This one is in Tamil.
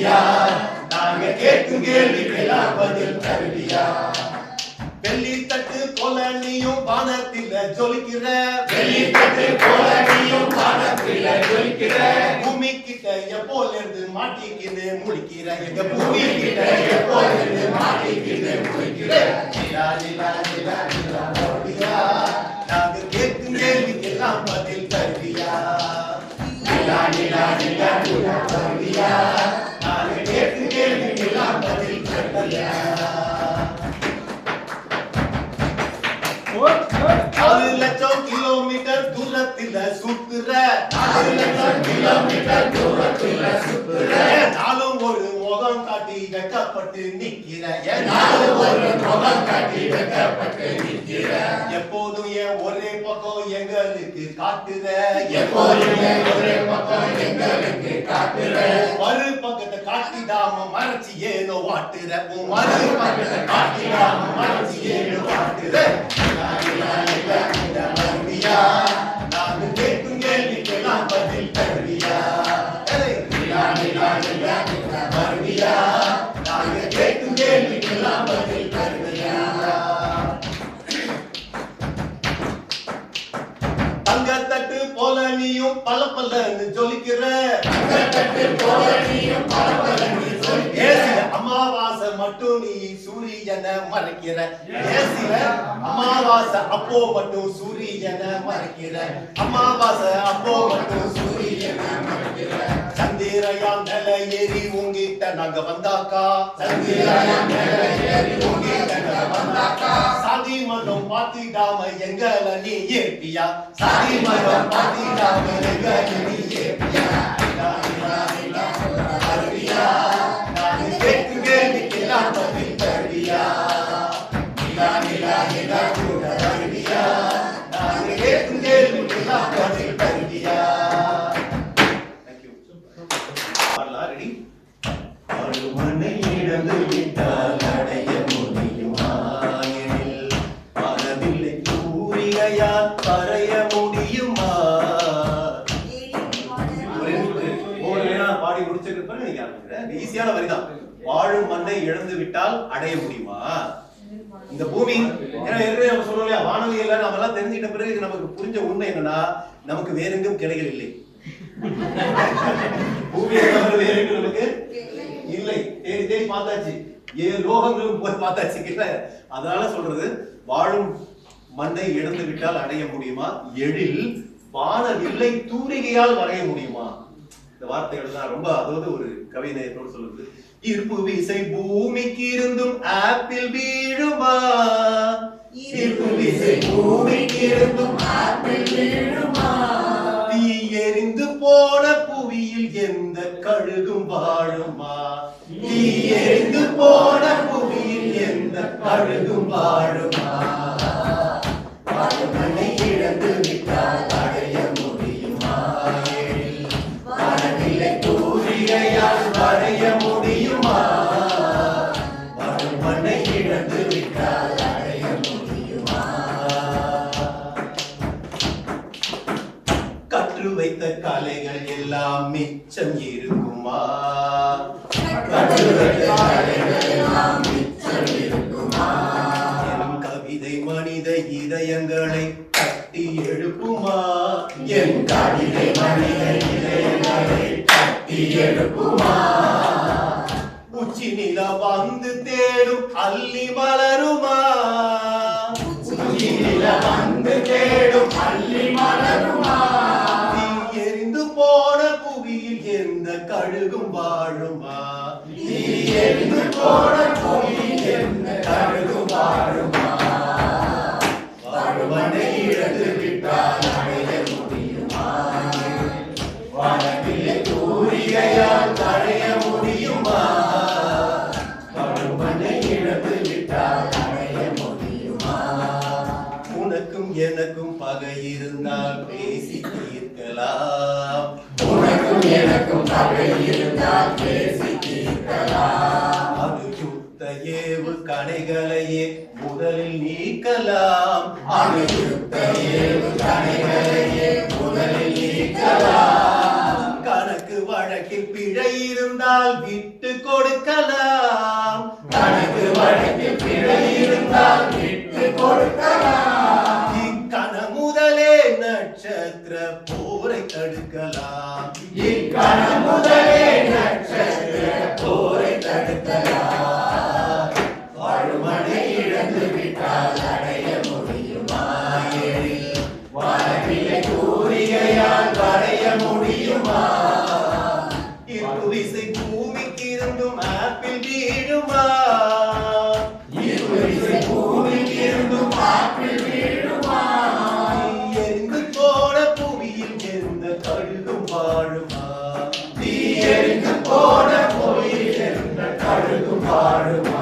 கூட வருவியா நாங்க கேட்கும் கேள்விக்கெல்லாம் பதில் தருவியா வெள்ளி தட்டு போல நீயும் வானத்தில் ஜொலிக்கிற. வெள்ளித்தட்டு போல நீயும் வானத்தில ஜொலிக்கிற. பூமி கிட்ட எப்போல இருந்து மாட்டிக்கின்னு முழிக்கிற. எங்க பூமி கிட்ட எப்போல இருந்து மாட்டிக்கிட்டு முடிக்கிற நாலு லட்சம் கிலோமீட்டர் தூரத்தில் சுத்துற. நாலு லட்சம் கிலோமீட்டர் தூரத்துல சுத்துற. நாளும் ஒரு முகம் காட்டி வெக்கப்பட்டு நிக்கிற. ஒரு முகம் காட்டி வெக்கப்பட்டு எப்போதும் என் ஒரே பக்கம் எங்களுக்கு காட்டுற. ஒரே பக்கம் எங்களுக்கு காட்டுற. மறைச்சு ஏனோ வாட்டுற உன் பக்கத்தை காட்டிடாம மறைச்சு ஏனோ வாட்டுற நாங்க கேட்கும் கேள்விக்கெல்லாம் பதில் தருவியா வருவியா நாங்க கேட்கும் கேள்விக்கெல்லாம் பதில் தருவியா தங்கத்தட்டு போல நீயும் பல பலன்னு ஜொலிக்கிற. தங்கத்தட்டு போல நீயும் ஏசில அமாவாசை மட்டும் நீ சூரியனை மறைக்கிற. ஏசில அமாவாசை அப்போ மட்டும் சூரியனை மறைக்கிற. அமாவாசை அப்போ மட்டும் சூரியனை மறைக்கிற. சந்திரயான் நில ஏறி உங்கிட்ட நாங்க வந்தாக்கா? சந்திரயான் மேல ஏறி உங்கிட்ட நாங்க வந்தாக்கா. சாதி மதம் பார்த்திடாம எங்களை நீ ஏப்பியா? சாதி மதம் பார்த்திடாம எங்களை நீ ஏப்பியா? தூரிகையால் கரைய முடியுமா? பாடி முடிச்சிருப்பேன்னு நீங்க ஆரம்பிக்கிறேன் ஈஸியான வரிதான். வாழும் மண்ணை இழந்து விட்டால் அடைய முடியுமா? இந்த பூமி ஏன்னா ஏற்கனவே நம்ம சொல்றோம் இல்லையா வானவியல்ல நம்ம எல்லாம் தெரிஞ்சுக்கிட்ட பிறகு நமக்கு புரிஞ்ச உண்மை என்னன்னா நமக்கு வேற எங்கும் கிடைகள் இல்லை. பூமியை தவிர வேற எங்கும் நமக்கு இல்லை. தேடி தேடி பார்த்தாச்சு. ஏழு லோகங்களும் போய் பார்த்தாச்சு. இல்ல. அதனால சொல்றது வாழும் மண்ணை இழந்து விட்டால் அடைய முடியுமா? எழில் வான வில்லை தூரிகையால் வரைய முடியுமா? இந்த வார்த்தைகள் தான் ரொம்ப அதாவது ஒரு கவிதையோடு சொல்லுது. இருப்பு விசை பூமிக்கு இருந்தும் ஆப்பிள் வீழுமா? இருப்பு விசை பூமிக்கு இருந்தும் ஆப்பிள் வீழுமா? தீ எரிந்து போன புவியில் எந்த கழுகும் வாழுமா? தீ எரிந்து போன புவியில் எந்த கழுகும் வாழுமா? வைத்த கலைகள் எல்லாம் மிச்சம் இருக்குமா? எல்லாம் என் கவிதை மனித இதயங்களை கட்டி எழுப்புமா? என் கவிதை மனித இதயங்களை கட்டி எழுப்புமா? உச்சி நில வந்து தேடும் அள்ளி மலருமா உச்சி நில வந்து தேடும் அள்ளி மலருமா எந்த கழுகும் வாழுமா? நீ என்று போன புவி என்ன கழுகும் வாழுமா? வாழுமனை இழந்து விட்டால் அடைய முடியுமா? வனவிலே தூரிகையால் தடைய முடியுமா? வாழுமனை இழந்து விட்டால் அடைய முடியுமா? உனக்கும் எனக்கும் பகை இருந்தால் பேசி தீர்க்கலாம். உனக்கும் எனக்கும் பகை இருந்தால் பேசி தீர்க்கலாம் அது யுத்த ஏவு கணைகளையே முதலில் நீக்கலாம். அணுகுத்த ஏவு கணைகளையே முதலில் நீக்கலாம். கணக்கு வழக்கில் பிழை இருந்தால் விட்டு கொடுக்கலாம். கணக்கு வழக்கில் இருவிசை பூமிக்கு இருந்தும் ஆப்பிள் வீழுமா இருவிசை பூமிக்கு இருந்தும் ஆப்பிள் வீழுமா எரிந்து போன புவியில் கழுகும் வாழுமா தீ எரிந்து போன பொய்யில் என்ற கழுகும் வாழுமா